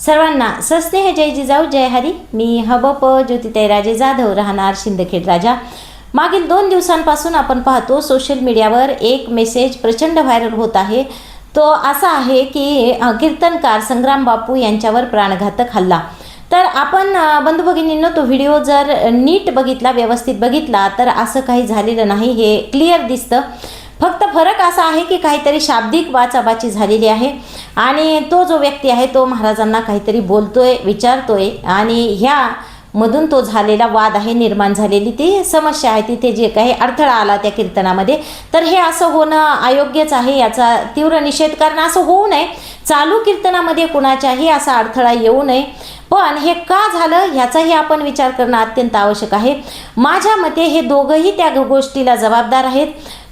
सर्वांना सस्नेह जय जिजाऊ जय हरी. मी हबप ज्योतिताई राजे जाधव राहणार शिंदखेड राजा. मागील दोन दिवसांपासून आपण पाहतो सोशल मीडियावर एक मेसेज प्रचंड व्हायरल होत आहे. तो असा आहे की कीर्तनकार संग्राम बापू यांच्यावर प्राणघातक हल्ला. तर आपण बंधू भगिनींनो तो व्हिडिओ जर नीट बघितला व्यवस्थित बघितला तर असं काही झालेलं नाही हे क्लिअर दिसतं. फक्त फरक असा आहे की काहीतरी शाब्दिक वाचाबाची झालेली आहे. आणि तो जो व्यक्ती आहे तो महाराजांना काहीतरी बोलतोय विचारतोय आणि ह्या मधून तो झालेला वाद आहे निर्माण झालेली ती समस्या आहे. तिथे जे काही अडथळा आला त्या कीर्तनामध्ये तर हे असं होणं अयोग्यच आहे याचा तीव्र निषेध करणं असं होऊ नये. चालू कीर्तनामध्ये कुणाच्याही असा अडथळा येऊ नये. पण हे का झालं ह्याचाही आपण विचार करणं अत्यंत आवश्यक आहे. माझ्या मते हे दोघंही त्या गोष्टीला जबाबदार आहेत.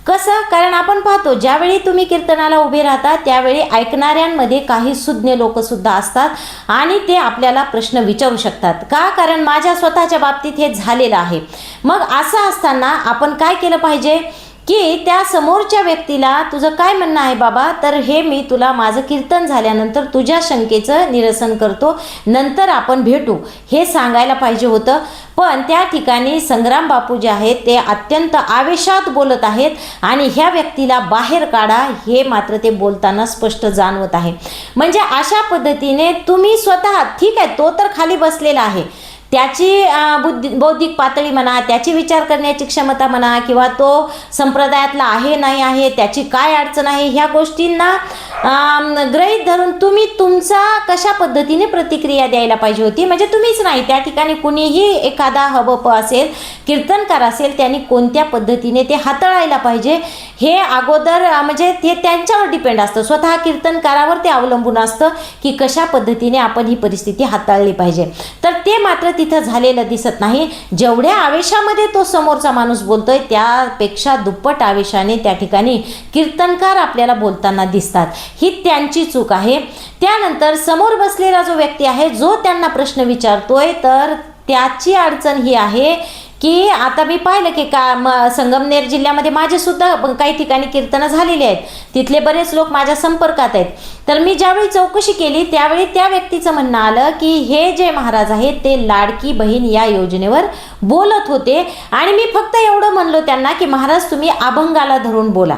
कसं? कारण आपण पाहतो ज्यावेळी तुम्ही कीर्तनाला उभे राहता त्यावेळी ऐकणाऱ्यांमध्ये काही सुज्ञ लोकसुद्धा असतात आणि ते आपल्याला प्रश्न विचारू शकतात. का? कारण माझ्या स्वतःच्या बाबतीत हे झालेलं आहे. मग असं असताना आपण काय केलं पाहिजे? की त्या समोरच्या व्यक्तीला तुझं काय म्हणणं आहे बाबा? तर हे मी तुला माझं कीर्तन झाल्यानंतर तुझ्या शंकेचं निरसन करतो. नंतर आपण भेटू. हे सांगायला पाहिजे होतं. पण त्या ठिकाणी संग्राम बापू जे आहेत ते अत्यंत आवेशात बोलत आहेत आणि ह्या व्यक्तीला बाहेर काढा हे मात्र ते बोलताना स्पष्ट जाणवत आहे. म्हणजे अशा पद्धतीने तुम्ही स्वतः ठीक आहे तो तर खाली बसलेला आहे. त्याची बुद्धी बौद्धिक पातळी म्हणा त्याची विचार करण्याची क्षमता म्हणा किंवा तो संप्रदायातला आहे नाही आहे त्याची काय अडचण आहे ह्या गोष्टींना ग्रहित गृहीत धरून तुम्ही तुमचा कशा पद्धतीने प्रतिक्रिया द्यायला पाहिजे होती? म्हणजे तुम्हीच नाही त्या ठिकाणी कुणीही एखादा हबप असेल कीर्तनकार असेल त्यांनी कोणत्या पद्धतीने ते हाताळायला पाहिजे? हे अगोदर म्हणजे ते त्यांच्यावर डिपेंड असतं. स्वतः कीर्तनकारावर ते अवलंबून असतं की कशा पद्धतीने आपण ही परिस्थिती हाताळली पाहिजे. तर ते मात्र तिथं झालेलं दिसत नाही. जेवढ्या आवेशामध्ये तो समोरचा माणूस बोलतोय त्यापेक्षा दुप्पट आवेशाने त्या ठिकाणी कीर्तनकार आपल्याला बोलताना दिसतात. ही त्यांची चूक आहे. त्यानंतर समोर बसलेला जो व्यक्ती आहे जो त्यांना प्रश्न विचारतोय तर त्याची अडचण ही आहे की आता मी पाहिलं की का म संगमनेर जिल्ह्यामध्ये माझेसुद्धा काही ठिकाणी कीर्तनं झालेली आहेत. तिथले बरेच लोक माझ्या संपर्कात आहेत. तर मी ज्यावेळी चौकशी केली त्यावेळी त्या व्यक्तीचं म्हणणं आलं की हे जे महाराज आहेत ते लाडकी बहीण या योजनेवर बोलत होते. आणि मी फक्त एवढं म्हणलो त्यांना की महाराज तुम्ही अभंगाला धरून बोला.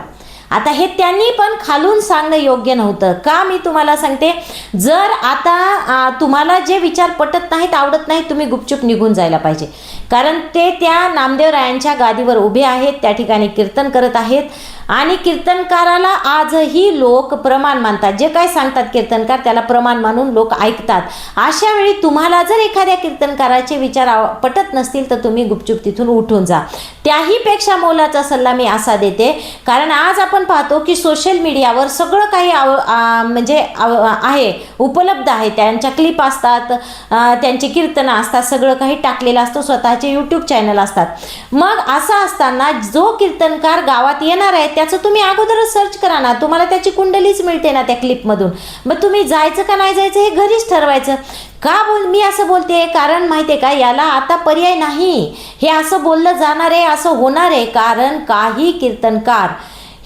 आता हे त्यांनी पण खालून सांगणं योग्य नव्हतं. का मी तुम्हाला सांगते? जर आता आ, तुम्हाला जे विचार पटत नाहीत आवडत नाहीत तुम्ही गुपचूप निघून जायला पाहिजे. कारण ते त्या नामदेवरायांच्या गादीवर उभे आहेत त्या ठिकाणी कीर्तन करत आहेत. आणि कीर्तनकाराला आजही लोक प्रमाण मानतात. जे काय सांगतात कीर्तनकार त्याला प्रमाण मानून लोक ऐकतात. अशा वेळी तुम्हाला जर एखाद्या कीर्तनकाराचे विचार आव- पटत नसतील तर तुम्ही गुपचूप तिथून उठून जा. त्याहीपेक्षा मोलाचा सल्ला मी असा देते. कारण आज आपण पाहतो की सोशल मीडियावर सगळं काही आव म्हणजे आहे उपलब्ध आहे. त्यांच्या क्लिप असतात त्यांची कीर्तनं असतात सगळं काही टाकलेलं असतं स्वतःचे यूट्यूब चॅनल असतात. मग असं असताना जो कीर्तनकार गावात येणार आहे त्याचं तुम्ही अगोदरच सर्च करा ना. तुम्हाला त्याची कुंडलीच मिळते ना त्या क्लिपमधून मग तुम्ही जायचं का नाही जायचं हे घरीच ठरवायचं. का बोल मी असं बोलते? कारण माहिती आहे का याला आता पर्याय नाही. हे असं बोललं जाणार आहे असं होणार आहे. कारण काही कीर्तनकार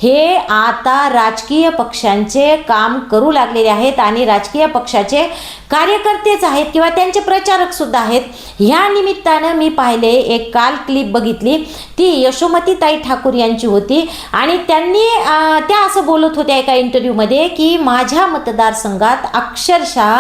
हे आता राजकीय पक्षांचे काम करू लागलेले आहेत आणि राजकीय पक्षाचे कार्यकर्तेच आहेत किंवा त्यांचे प्रचारकसुद्धा आहेत. ह्या निमित्तानं मी पाहिले एक काल क्लिप बघितली. ती यशोमतीताई ठाकूर यांची होती आणि त्यांनी त्या असं बोलत होत्या एका इंटरव्ह्यूमध्ये की माझ्या मतदारसंघात अक्षरशः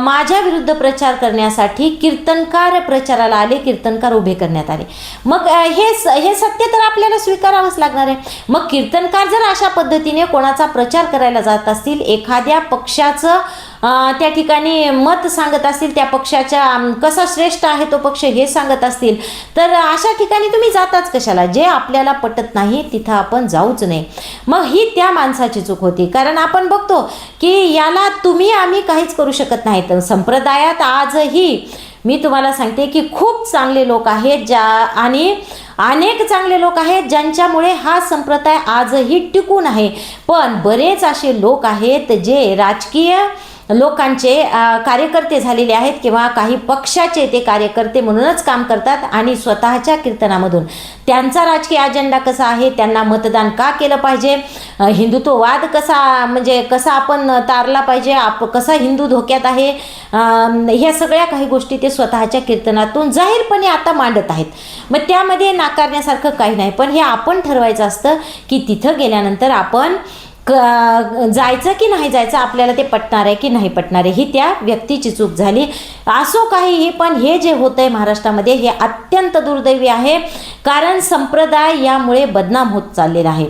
माझ्या विरुद्ध प्रचार करण्यासाठी कीर्तनकार प्रचाराला आले कीर्तनकार उभे करण्यात आले. मग हे स- हे सत्य तर आपल्याला स्वीकारावंच लागणार आहे. मग कीर्तनकार जर अशा पद्धतीने कोणाचा प्रचार करायला जात असतील एखाद्या पक्षाचं त्या ठिकाणी मत सांगत असतील त्या पक्षाच्या कसा श्रेष्ठ आहे तो पक्ष हे सांगत असतील. तर अशा ठिकाणी तुम्ही जाताच कशाला? जे आपल्याला पटत नाही तिथं आपण जाऊच नाही. मग ही त्या माणसाची चूक होती. कारण आपण बघतो की याला तुम्ही आम्ही काहीच करू शकत नाही तर संप्रदायात आजही मी तुम्हाला सांगते की खूप चांगले लोक आहेत ज्या आणि अनेक चांगले लोक आहेत ज्यांच्यामुळे हा संप्रदाय आजही टिकून आहे. पण बरेच असे लोक आहेत जे राजकीय लोकांचे कार्यकर्ते झालेले आहेत किंवा काही पक्षाचे ते कार्यकर्ते म्हणूनच काम करतात आणि स्वतःच्या कीर्तनामधून. त्यांचा राजकीय अजेंडा कसा आहे? त्यांना मतदान का केलं पाहिजे? हिंदुत्ववाद कसा म्हणजे कसा आपण तारला पाहिजे? आप कसा हिंदू धोक्यात आहे? ह्या सगळ्या काही गोष्टी ते स्वतःच्या कीर्तनातून जाहीरपणे आता मांडत आहेत. मग त्यामध्ये नाकारण्यासारखं काही नाही. पण हे आपण ठरवायचं असतं की तिथं गेल्यानंतर आपण क जायचं की नाही जायचं आपल्याला ते पटणार आहे की नाही पटणार आहे ही त्या व्यक्तीची चूक झाली. असो काहीही पण हे जे होतं आहे महाराष्ट्रामध्ये हे अत्यंत दुर्दैवी आहे. कारण संप्रदाय यामुळे बदनाम होत चाललेला आहे.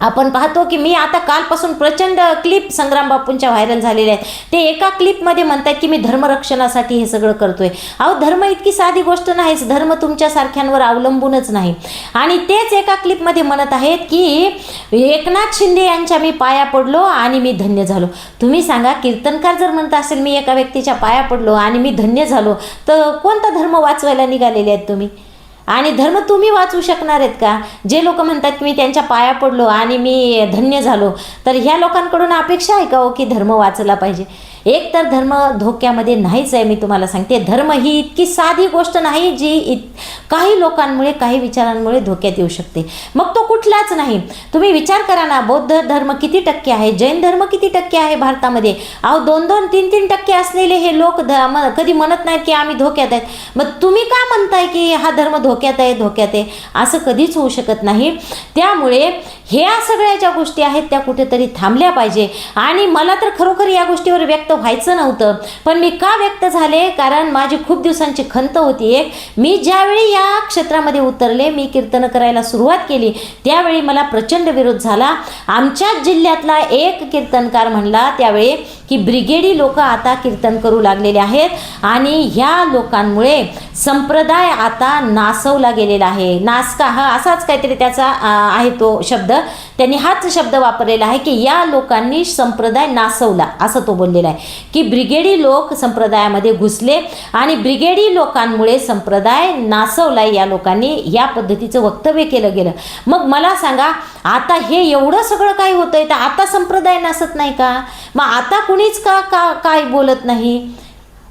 आपण पाहतो की मी आता कालपासून प्रचंड क्लिप संग्राम बापूंच्या व्हायरल झालेल्या आहेत. ते एका क्लिपमध्ये म्हणतात की मी धर्मरक्षणासाठी हे सगळं करतोय. अहो धर्म इतकी साधी गोष्ट नाहीच धर्म तुमच्यासारख्यांवर अवलंबूनच नाही. आणि तेच एका क्लिपमध्ये म्हणत आहेत की एकनाथ शिंदे यांच्या मी पाया पडलो आणि मी धन्य झालो. तुम्ही सांगा कीर्तनकार जर म्हणत असेल मी एका व्यक्तीच्या पाया पडलो आणि मी धन्य झालो तर कोणता धर्म वाचवायला निघालेले आहेत तुम्ही? आणि धर्म तुम्ही वाचू शकणार आहेत का? जे लोक म्हणतात की मी त्यांच्या पाया पडलो आणि मी धन्य झालो. तर ह्या लोकांकडून अपेक्षा आहे का हो की धर्म वाचला पाहिजे? एक तर धर्म धोक्यामध्ये नाहीच आहे मी तुम्हाला सांगते. धर्म ही इतकी साधी गोष्ट नाही जी इत काही लोकांमुळे काही विचारांमुळे धोक्यात येऊ शकते. मग तो कुठलाच नाही. तुम्ही विचार करा ना बौद्ध धर्म किती टक्के आहे जैन धर्म किती टक्के आहे भारतामध्ये? अहो दोन दोन तीन तीन टक्के असलेले हे लोक ध- म- कधी म्हणत नाहीत की आम्ही धोक्यात आहेत. मग तुम्ही का म्हणताय की हा धर्म धोक्यात आहे धोक्यात आहे? असं कधीच होऊ शकत नाही. त्यामुळे ह्या सगळ्या ज्या गोष्टी आहेत त्या कुठेतरी थांबल्या पाहिजे. आणि मला तर खरोखर या गोष्टीवर व्यक्त व्हायचं नव्हतं. पण मी का व्यक्त झाले? कारण माझी खूप दिवसांची खंत होती एक. मी ज्यावेळी या क्षेत्रामध्ये उतरले मी कीर्तन करायला सुरुवात केली त्यावेळी मला प्रचंड विरोध झाला. आमच्याच जिल्ह्यातला एक कीर्तनकार म्हणला त्यावेळी की ब्रिगेडी लोक आता कीर्तन करू लागलेले आहेत आणि ह्या लोकांमुळे संप्रदाय आता नासवला गेलेला आहे. नासका हा असाच काहीतरी त्याचा आहे तो शब्द. त्यांनी हाच शब्द वापरलेला आहे की या लोकांनी संप्रदाय नासवला असं तो बोललेला आहे. की ब्रिगेडी लोक संप्रदायामध्ये घुसले आणि ब्रिगेडी लोकांमुळे संप्रदाय नासवला या लोकांनी या पद्धतीचं वक्तव्य केलं गेलं. मग मला सांगा आता हे एवढं सगळं काय होतंय? तर आता संप्रदाय नासत नाही का? मग आता कुणीच का का काय बोलत नाही?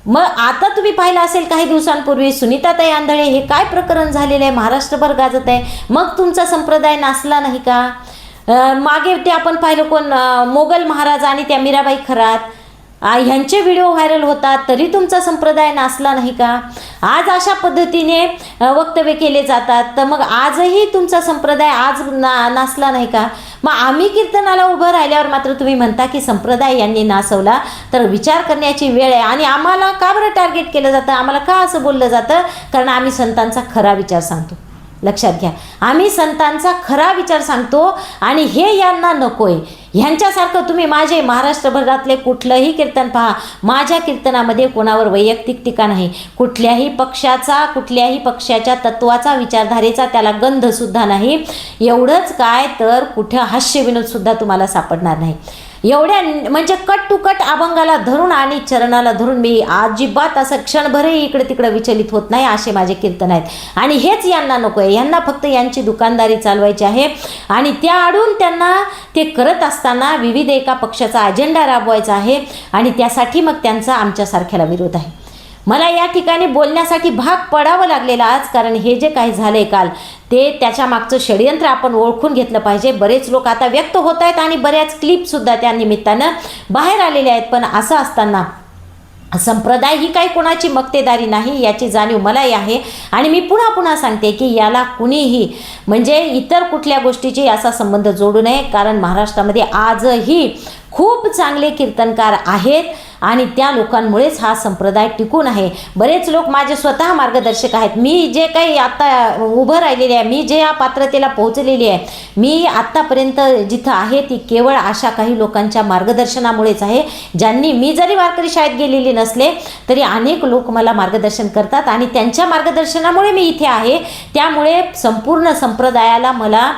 मग आता तुम्ही पाहिलं असेल काही दिवसांपूर्वी सुनीताताई आंधळे हे काय प्रकरण झालेलं आहे? महाराष्ट्रभर गाजत आहे. मग तुमचा संप्रदाय नाचला नाही का? मागे ते आपण पाहिलं कोण मोगल महाराज आणि त्या मीराबाई खरात. ह्यांचे व्हिडिओ व्हायरल होतात तरी तुमचा संप्रदाय नाचला नाही का? आज अशा पद्धतीने वक्तव्य केले जातात. तर मग आजही तुमचा संप्रदाय आज ना नाचला नाही का? मग आम्ही कीर्तनाला उभं राहिल्यावर मात्र तुम्ही म्हणता की संप्रदाय यांनी नासवला तर विचार करण्याची वेळ आहे. आणि आम्हाला का बरं टार्गेट केलं जातं? आम्हाला का असं बोललं जातं? कारण आम्ही संतांचा खरा विचार सांगतो. लक्षात घ्या. आम्ही संतांचा खरा विचार सांगतो आणि हे यांना नको आहे ह्यांच्यासारखं तुम्ही माझे महाराष्ट्रभरातले कुठलंही कीर्तन पहा. माझ्या कीर्तनामध्ये कोणावर वैयक्तिक टीका नाही. कुठल्याही पक्षाचा कुठल्याही पक्षाच्या तत्वाचा विचारधारेचा त्याला गंधसुद्धा नाही. एवढंच काय तर कुठं हास्यविनोदसुद्धा तुम्हाला सापडणार नाही. एवढ्या म्हणजे कट टू कट अभंगाला धरून आणि चरणाला धरून मी अजिबात असं क्षणभरही इकडे तिकडे विचलित होत नाही असे माझे कीर्तन आहेत. आणि हेच यांना नको आहे यांना फक्त यांची दुकानदारी चालवायची आहे. आणि त्या आडून त्यांना ते करत असताना विविध एका पक्षाचा अजेंडा राबवायचा आहे. आणि त्यासाठी मग त्यांचा आमच्यासारख्याला विरोध आहे. मला या ठिकाणी बोलण्यासाठी भाग पडावं लागलेलं आज कारण हे जे काही झालंय काल ते त्याच्या मागचं षडयंत्र आपण ओळखून घेतलं पाहिजे. बरेच लोक आता व्यक्त होत आहेत आणि बऱ्याच क्लिपसुद्धा त्या निमित्तानं बाहेर आलेल्या आहेत. पण असं असताना संप्रदाय ही काही कोणाची मक्तेदारी नाही याची जाणीव मलाही आहे. आणि मी पुन्हा पुन्हा सांगते की याला कुणीही म्हणजे इतर कुठल्या गोष्टीची असा संबंध जोडू नये कारण महाराष्ट्रामध्ये आजही खूप चांगले कीर्तनकार आहेत आणि त्या लोकांमुळेच हा संप्रदाय टिकून आहे. बरेच लोक माझे स्वतः मार्गदर्शक आहेत. मी जे काही आत्ता उभं राहिलेले आहे मी जे या पात्रतेला पोहोचलेली आहे मी आत्तापर्यंत जिथं आहे ती केवळ अशा काही लोकांच्या मार्गदर्शनामुळेच आहे. ज्यांनी मी जरी वारकरी शाळेत गेलेली नसले तरी अनेक लोक मला मार्गदर्शन करतात आणि त्यांच्या मार्गदर्शनामुळे मी इथे आहे. त्यामुळे संपूर्ण संप्रदायाला मला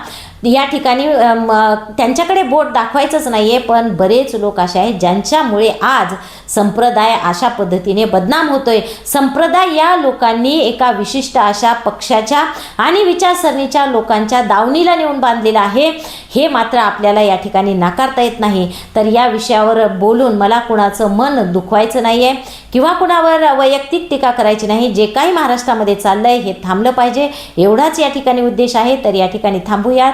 या ठिकाणी त्यांच्याकडे बोट दाखवायचंच नाही आहे पण बरेच लोक असे आहेत ज्यांच्यामुळे आज संप्रदाय अशा पद्धतीने बदनाम होतोय. संप्रदाय या लोकांनी एका विशिष्ट अशा पक्षाच्या आणि विचारसरणीच्या लोकांच्या दावणीला नेऊन बांधलेलं आहे. हे मात्र आपल्याला या ठिकाणी नाकारता येत नाही. तर या विषयावर बोलून मला कुणाचं मन दुखवायचं नाही आहे किंवा कुणावर वैयक्तिक टीका करायची नाही. जे काही महाराष्ट्रामध्ये चाललं आहे हे थांबलं पाहिजे. एवढाच या ठिकाणी उद्देश आहे. तर या ठिकाणी थांबूयात.